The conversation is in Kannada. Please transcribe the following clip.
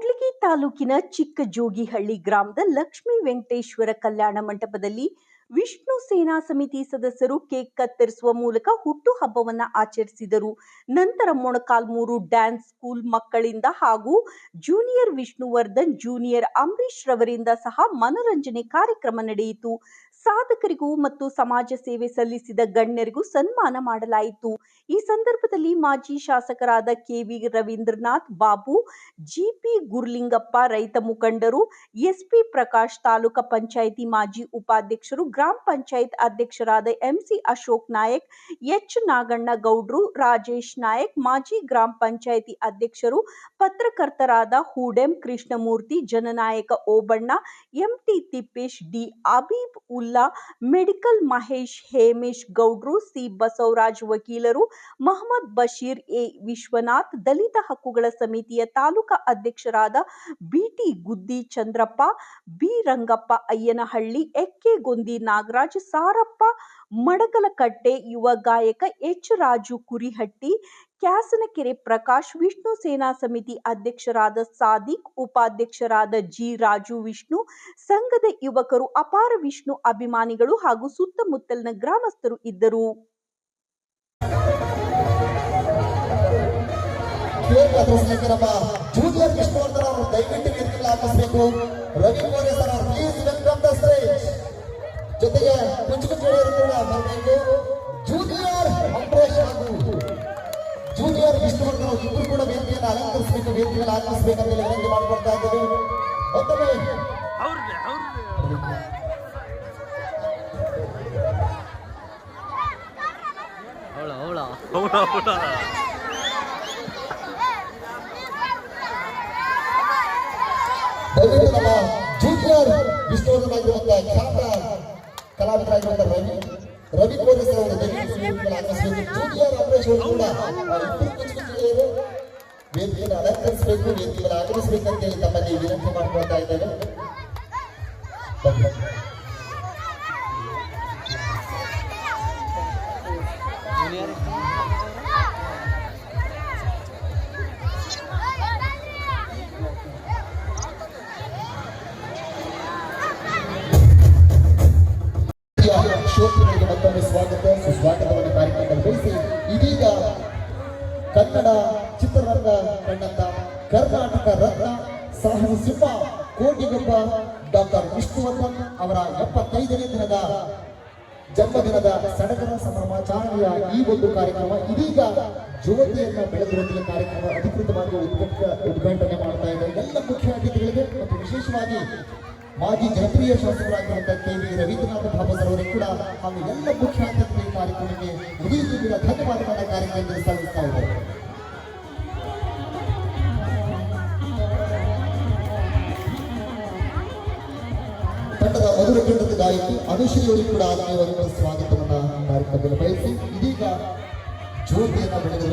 ಕೂಡ್ಲಿಗಿ ತಾಲೂಕಿನ ಚಿಕ್ಕ ಜೋಗಿಹಳ್ಳಿ ಗ್ರಾಮದ ಲಕ್ಷ್ಮೀ ವೆಂಕಟೇಶ್ವರ ಕಲ್ಯಾಣ ಮಂಟಪದಲ್ಲಿ ವಿಷ್ಣು ಸೇನಾ ಸಮಿತಿ ಸದಸ್ಯರು ಕೇಕ್ ಕತ್ತರಿಸುವ ಮೂಲಕ ಹುಟ್ಟುಹಬ್ಬವನ್ನ ಆಚರಿಸಿದರು. ನಂತರ ಮೊಣಕಾಲ್ಮೂರು ಡ್ಯಾನ್ಸ್ ಸ್ಕೂಲ್ ಮಕ್ಕಳಿಂದ ಹಾಗೂ ಜೂನಿಯರ್ ವಿಷ್ಣುವರ್ಧನ್ ಜೂನಿಯರ್ ಅಂಬರೀಶ್ ರವರಿಂದ ಸಹ ಮನರಂಜನೆ ಕಾರ್ಯಕ್ರಮ ನಡೆಯಿತು. ಸಾಧಕರಿಗೂ ಮತ್ತು ಸಮಾಜ ಸೇವೆ ಸಲ್ಲಿಸಿದ ಗಣ್ಯರಿಗೂ ಸನ್ಮಾನ ಮಾಡಲಾಯಿತು. ಈ ಸಂದರ್ಭದಲ್ಲಿ ಮಾಜಿ ಶಾಸಕರಾದ K V Ravindranath, Babu, G P Gurlingappa ರೈತ ಮುಖಂಡರು, ಎಸ್ಪಿ ಪ್ರಕಾಶ್ ತಾಲೂಕಾ ಪಂಚಾಯಿತಿ ಮಾಜಿ ಉಪಾಧ್ಯಕ್ಷರು, ಗ್ರಾಮ ಪಂಚಾಯತ್ ಅಧ್ಯಕ್ಷರಾದ ಎಂಸಿ ಅಶೋಕ್ ನಾಯಕ್, ಎಚ್ ನಾಗಣ್ಣ ಗೌಡ್ರು, ರಾಜೇಶ್ ನಾಯಕ್, ಮಾಜಿ ಗ್ರಾಮ ಪಂಚಾಯಿತಿ ಅಧ್ಯಕ್ಷರು, ಪತ್ರಕರ್ತರಾದ ಹೂಡೆಂ ಕೃಷ್ಣಮೂರ್ತಿ, ಜನನಾಯಕ Obanna, M T Tippesh, D Abib Ulla, medical Mahesh Hemesh Gowdru, C Basavaraj ವಕೀಲರು, ಮಹಮ್ಮದ್ ಬಶೀರ್ ಎ ವಿಶ್ವನಾಥ್, ದಲಿತ ಹಕ್ಕುಗಳ ಸಮಿತಿಯ ತಾಲೂಕಾ ಅಧ್ಯಕ್ಷರಾದ B T Guddi Chandrappa, B Rangappa Ayyanahalli Ekkegondi Nagaraj Sarappa Madakalakatte ಯುವ ಗಾಯಕ ಎಚ್. ರಾಜು ಕುರಿಹಟ್ಟಿ, ಕ್ಯಾಸನಕೆರೆ ಪ್ರಕಾಶ್, ವಿಷ್ಣು ಸೇನಾ ಸಮಿತಿ ಅಧ್ಯಕ್ಷರಾದ ಸಾದಿಕ್, ಉಪಾಧ್ಯಕ್ಷರಾದ ಜಿ. ರಾಜು ವಿಷ್ಣು, ಸಂಘದ ಯುವಕರು, ಅಪಾರ ವಿಷ್ಣು ಅಭಿಮಾನಿಗಳು ಹಾಗೂ ಸುತ್ತಮುತ್ತಲಿನ ಗ್ರಾಮಸ್ಥರು ಇದ್ದರು. ದಯವಿಟ್ಟು ಹಾಕಿಸ್ಬೇಕು. ರವಿ ಸರ್ ಪ್ಲೀಸ್ ಕುಂಚು ಗೆಳೆಯರು ಕೂಡ ಬರಬೇಕು ಜೂನಿಯರ್ ಅಂಬರೀಶ್ ಹಾಗೂ ಜೂನಿಯರ್ ವಿಷ್ಣುವರ್ಧನ್ ಅವರು ಇಬ್ಬರು ಕೂಡ ವೇದಿಕೆಯನ್ನು ಅಲಂಕರಿಸಬೇಕು ವೇದಿಕೆಯನ್ನು ಹಾಕಿಸ್ಬೇಕಂತ ವಿನಂತಿ ಮಾಡ್ಕೊಳ್ತಾ ಇದ್ದೇವೆ ಮತ್ತೊಮ್ಮೆ ಅವ್ರನ್ನೇ ಅವ್ರನ್ನೇ ಅವಳ ಅವಳ ಹೌದಾ ಹೌದಾ ದಯವಿಟ್ಟು ನಮ್ಮ ಕಲಾವಿದರಾಗಿರುವಂತಹ ರವಿ ರವಿ ಸರ್ ಅವರು ಹಾಕಿಸ್ಬೇಕು ಜೂನಿಯರ್ ಅಂಬರೀಶ್ ಅವರು ಕೂಡ ಇಬ್ಬರು ವೇದಿಕೆಯನ್ನು ಅಲಂಕರಿಸಬೇಕು ವೇದಿಕೆಯನ್ನು ಆಗಮಿಸಬೇಕಂತ ಹೇಳಿ ತಮ್ಮಲ್ಲಿ ವಿನಂತಿ ಮಾಡ್ಕೊಳ್ತಾ ಇದ್ದೇವೆ. ಕನ್ನಡ, ಚಿತ್ರರಂಗ ಕಣ್ಣಂತ ಕರ್ನಾಟಕ ರತ್ನ, ಸಾಹಸ ಸಿಂಹ ಕೋಟಿಗೊಬ್ಬ ಡಾಕ್ಟರ್ ವಿಷ್ಣುವರ್ಧನ್ ಅವರ ಎಪ್ಪತ್ತೈದನೇ ದಿನದ ಜನ್ಮದಿನದ ಸಡಗರ ಸಂಭ್ರಮಾಚರಣೆಯ ಈ ಒಂದು ಕಾರ್ಯಕ್ರಮ. ಇದೀಗ ಜ್ಯೋತಿಯನ್ನ ಬೆಳೆದಿರುವಂತಹ ಕಾರ್ಯಕ್ರಮ ಅಧಿಕೃತವಾಗಿ ಉದ್ಘಾಟ ಉದ್ಘಾಟನೆ ಮಾಡ್ತಾ ಇದೆ. ಎಲ್ಲ ಮುಖ್ಯ ಅತಿಥಿಗಳಿಗೆ ಮತ್ತು ವಿಶೇಷವಾಗಿ ಮಾಜಿ ಜನಪ್ರಿಯ ಶಾಸಕರಾಗಿರುವಂತಹ ಕೆ ವಿ ರವೀಂದ್ರನಾಥ ಅವರಿಗೆ ಕೂಡ ಹಾಗೂ ಎಲ್ಲ ಮುಖ್ಯ ಅತಿಥಿ ಕಾರ್ಯಕ್ರಮಕ್ಕೆ ತುಂಬಿದ ಧನ್ಯವಾದಗಳ ಕಾರ್ಯಕ್ರಮದಲ್ಲಿ ಸಲ್ಲಿಸ್ತಾ ಇದ್ದಾರೆ. ಗಾಯಕಿ ಅನುಶ್ರೀಯವರು ಕೂಡ ಆತ್ಮೀಯವಾಗಿ ಸ್ವಾಗತವನ್ನು ಕಾರ್ಯಕ್ರಮದಲ್ಲಿ ಬಯಸಿ ಇದೀಗ ಜ್ಯೋತಿಯನ್ನು ಬೆಳೆದಿರುವ